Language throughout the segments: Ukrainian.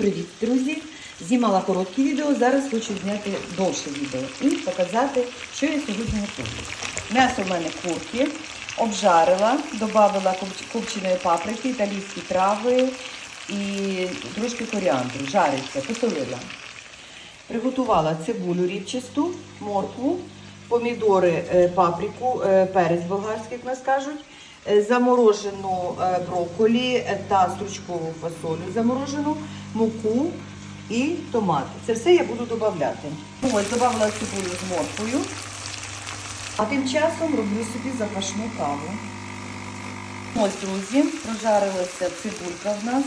привіт, друзі! Знімала коротке відео, зараз хочу зняти довше відео і показати, що я сьогодні готую. М'ясо в мене курки, обжарила, додала копченої паприки, італійські трави і трошки коріандру. Жариться, посолила. Приготувала цибулю рібчасту, моркву, помідори, е, паприку, е, перець болгарський, як нас кажуть, заморожену е, брокколі е, та стручкову фасолю заморожену, муку і томати. Це все я буду додавати. Ось додавала цибулю з морквою, а тим часом роблю собі запашну каву. Ось, друзі, прожарилася цибулька в нас.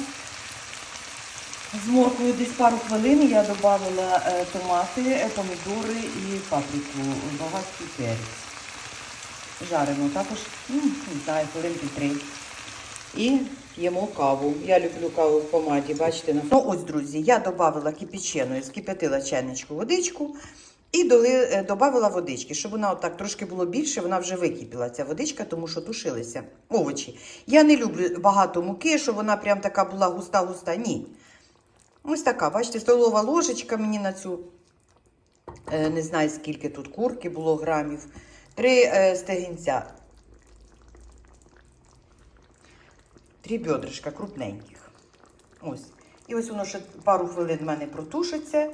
З морквою десь пару хвилин я додавала е, томати, е, помідори і паприку, багатський перець. Жаримо також, ну, не знаю, хвилинки три. І п'ємо каву. Я люблю каву в помаді, бачите. на- Ну ось, друзі, я додавала кипячену, скип'ятила чайничку водичку і доли, е, водички, щоб вона отак трошки було більше, вона вже википіла ця водичка, тому що тушилися овочі. Я не люблю багато муки, щоб вона прям така була густа-густа. Ні. Ось така, бачите, столова ложечка мені на цю, е, не знаю скільки тут курки було грамів. Три е, стегінця. Три бедришка крупненьких. Ось. І ось воно ще пару хвилин в мене протушиться.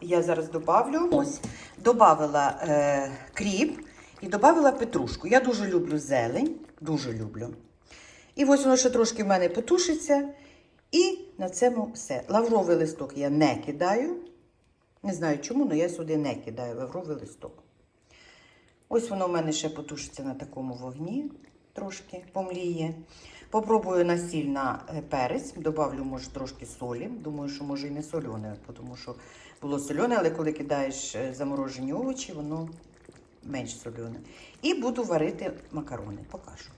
Я зараз добавлю. Ось. Добавила е, кріп і додавила петрушку. Я дуже люблю зелень. Дуже люблю. І ось воно ще трошки в мене потушиться. І на цьому все. Лавровий листок я не кидаю. Не знаю чому, але я сюди не кидаю лавровий листок. Ось воно в мене ще потушиться на такому вогні, трошки помліє. Попробую на сіль на е, перець, добавлю, може, трошки солі. Думаю, що може і не солене, тому що було солене, але коли кидаєш е, заморожені овочі, воно менш солене. І буду варити макарони. Покажу.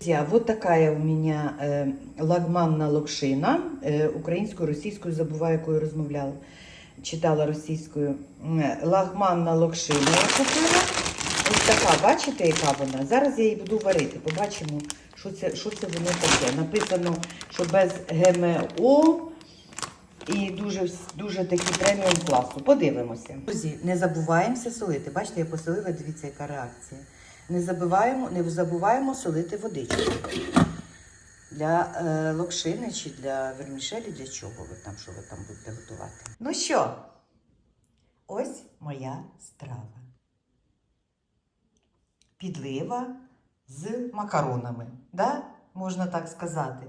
Друзья, вот у меня э, лагманна локшина. Э, українською, російською, забуваю, якою розмовляла. Читала російською. Лагманна локшина я купила. Така, бачите, яка вона? Зараз я її буду варити. Побачимо, що це, що це воно таке. Написано, що без ГМО і дуже, дуже такий преміум класу. Подивимося. Друзі, не забуваємося солити. Бачите, я посолила, дивіться, яка реакція. Не забуваємо, не забуваємо солити водичку. Для е, локшини чи для вермішелі, для чого ви там, що ви там будете готувати. Ну що, ось моя страва. Підлива з макаронами. Да? Можна так сказати.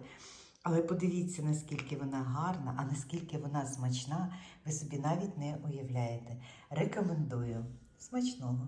Але подивіться, наскільки вона гарна, а наскільки вона смачна, ви собі навіть не уявляєте. Рекомендую. Смачного!